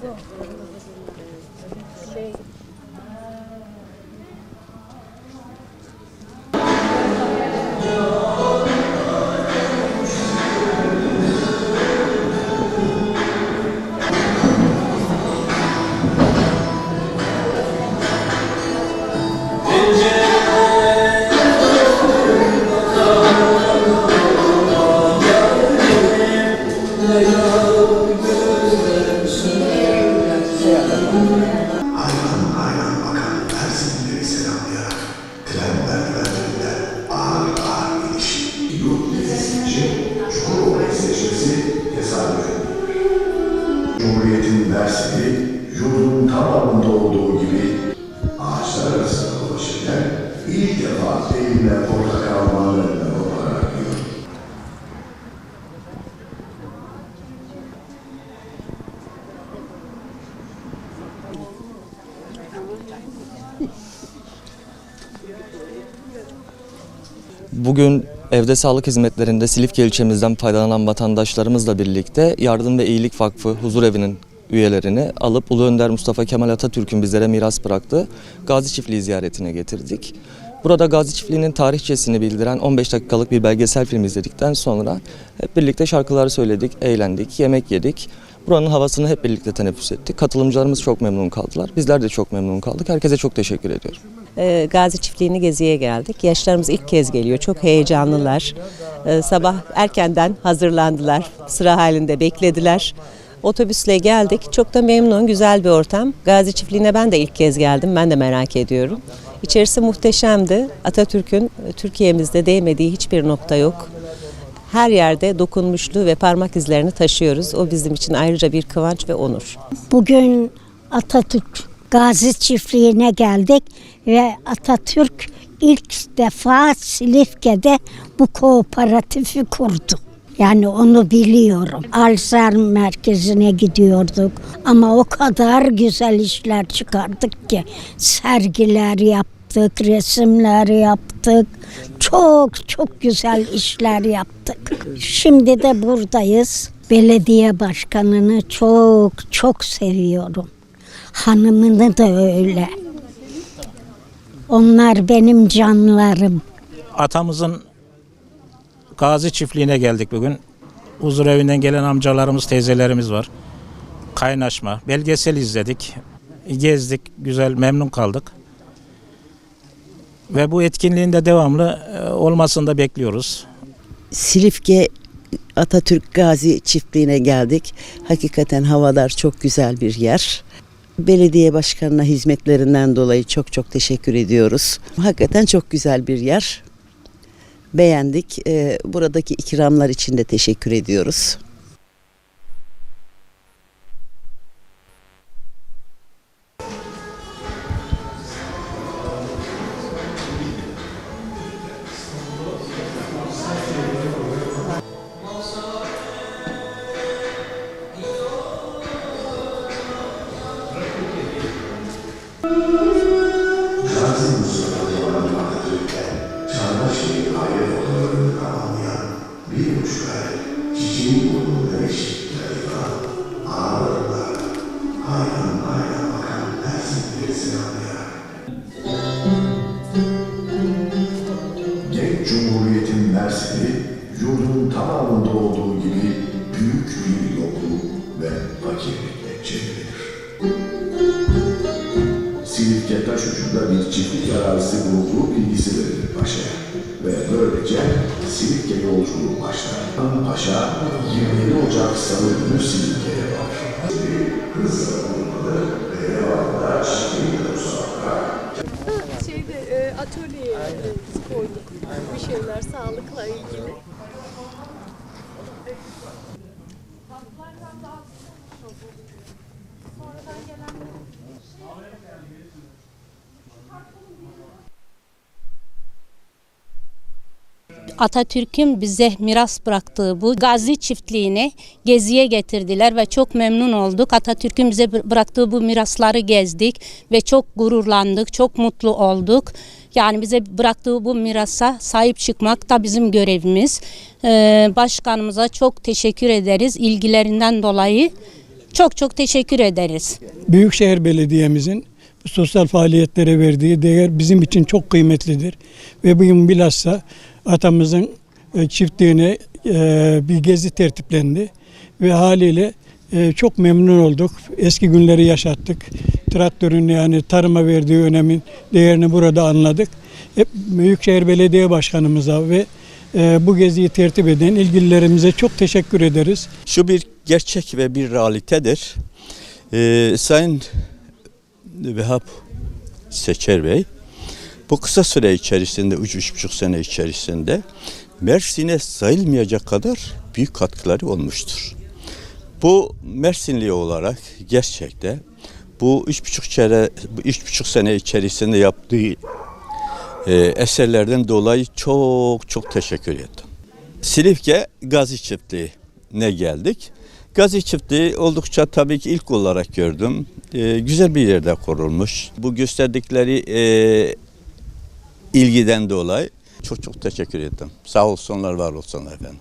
Thank you. Mersin'i yurdun tamamında olduğu gibi ağaçlar arasında dolaşırken ilk defa elimle portakal mandalina koparak yiyorum. Bugün evde sağlık hizmetlerinde Silifke ilçemizden faydalanan vatandaşlarımızla birlikte Yardım ve İyilik Vakfı Huzur Evi'nin üyelerini alıp Ulu Önder Mustafa Kemal Atatürk'ün bizlere miras bıraktığı Gazi Çiftliği ziyaretine getirdik. Burada Gazi Çiftliği'nin tarihçesini bildiren 15 dakikalık bir belgesel film izledikten sonra hep birlikte şarkılar söyledik, eğlendik, yemek yedik. Buranın havasını hep birlikte teneffüs ettik. Katılımcılarımız çok memnun kaldılar. Bizler de çok memnun kaldık. Herkese çok teşekkür ediyorum. Ee, Gazi Çiftliği'ni geziye geldik. Yaşlarımız ilk kez geliyor. Çok heyecanlılar. Ee, Sabah erkenden hazırlandılar. Sıra halinde beklediler. Otobüsle geldik. Çok da memnun, güzel bir ortam. Gazi Çiftliği'ne ben de ilk kez geldim. Ben de merak ediyorum. İçerisi muhteşemdi. Atatürk'ün e, Türkiye'mizde değmediği hiçbir nokta yok. Her yerde dokunmuşluğu ve parmak izlerini taşıyoruz. O bizim için ayrıca bir kıvanç ve onur. Bugün Atatürk Gazi Çiftliği'ne geldik ve Atatürk ilk defa Silifke'de bu kooperatifi kurdu. Yani onu biliyorum. Alzheimer merkezine gidiyorduk ama o kadar güzel işler çıkardık ki sergiler yaptık, resimler yaptık. Çok çok güzel işler yaptık. Şimdi de buradayız. Belediye başkanını çok çok seviyorum. Hanımını da öyle. Onlar benim canlarım. atamızın Gazi çiftliğine geldik bugün. Huzur evinden gelen amcalarımız, teyzelerimiz var. Kaynaşma, belgesel izledik. Gezdik, güzel, memnun kaldık. Ve bu etkinliğin de devamlı e, olmasını da bekliyoruz. Silifke Atatürk Gazi çiftliğine geldik. Hakikaten havalar çok güzel bir yer. Belediye başkanına hizmetlerinden dolayı çok çok teşekkür ediyoruz. Hakikaten çok güzel bir yer. Beğendik. Ee, buradaki ikramlar için de teşekkür ediyoruz. Genç Cumhuriyet'in Mersin'i yurdun tamamında olduğu gibi büyük bir yokluk ve fakirlikle çevrilidir. Silifke taş ucunda bir çiftlik arazisi bulunduğu bilgisi verilir Paşa'ya. Ve böylece Silifke yolculuğu başlar. Paşa 27 Ocak Salı günü Silifke'ye var. Hızla bulunmalı ve devamında şehirde sonra şeyde e, atölyeye e, koyduk şeyler sağlıkla ilgili. Atatürk'ün bize miras bıraktığı bu Gazi çiftliğini geziye getirdiler ve çok memnun olduk. Atatürk'ün bize bı- bıraktığı bu mirasları gezdik ve çok gururlandık, çok mutlu olduk. Yani bize bıraktığı bu mirasa sahip çıkmak da bizim görevimiz. Ee, başkanımıza çok teşekkür ederiz ilgilerinden dolayı. Çok çok teşekkür ederiz. Büyükşehir Belediye'mizin sosyal faaliyetlere verdiği değer bizim için çok kıymetlidir. Ve bugün bilhassa atamızın e, çiftliğine e, bir gezi tertiplendi. Ve haliyle e, çok memnun olduk. Eski günleri yaşattık. Traktörün yani tarıma verdiği önemin değerini burada anladık. Hep Büyükşehir Belediye Başkanımıza ve e, bu geziyi tertip eden ilgililerimize çok teşekkür ederiz. Şu bir gerçek ve bir realitedir. Ee, Sayın Vehap Seçer Bey bu kısa süre içerisinde, üç, üç buçuk sene içerisinde Mersin'e sayılmayacak kadar büyük katkıları olmuştur. Bu Mersinli olarak gerçekte bu üç buçuk, çere, bu üç buçuk sene içerisinde yaptığı e, eserlerden dolayı çok çok teşekkür ettim. Silifke Gazi Çiftliği'ne geldik. Gazi Çiftliği oldukça tabii ki ilk olarak gördüm. Ee, güzel bir yerde kurulmuş. Bu gösterdikleri e, ilgiden dolayı çok çok teşekkür ettim. Sağ olsunlar, var olsunlar efendim.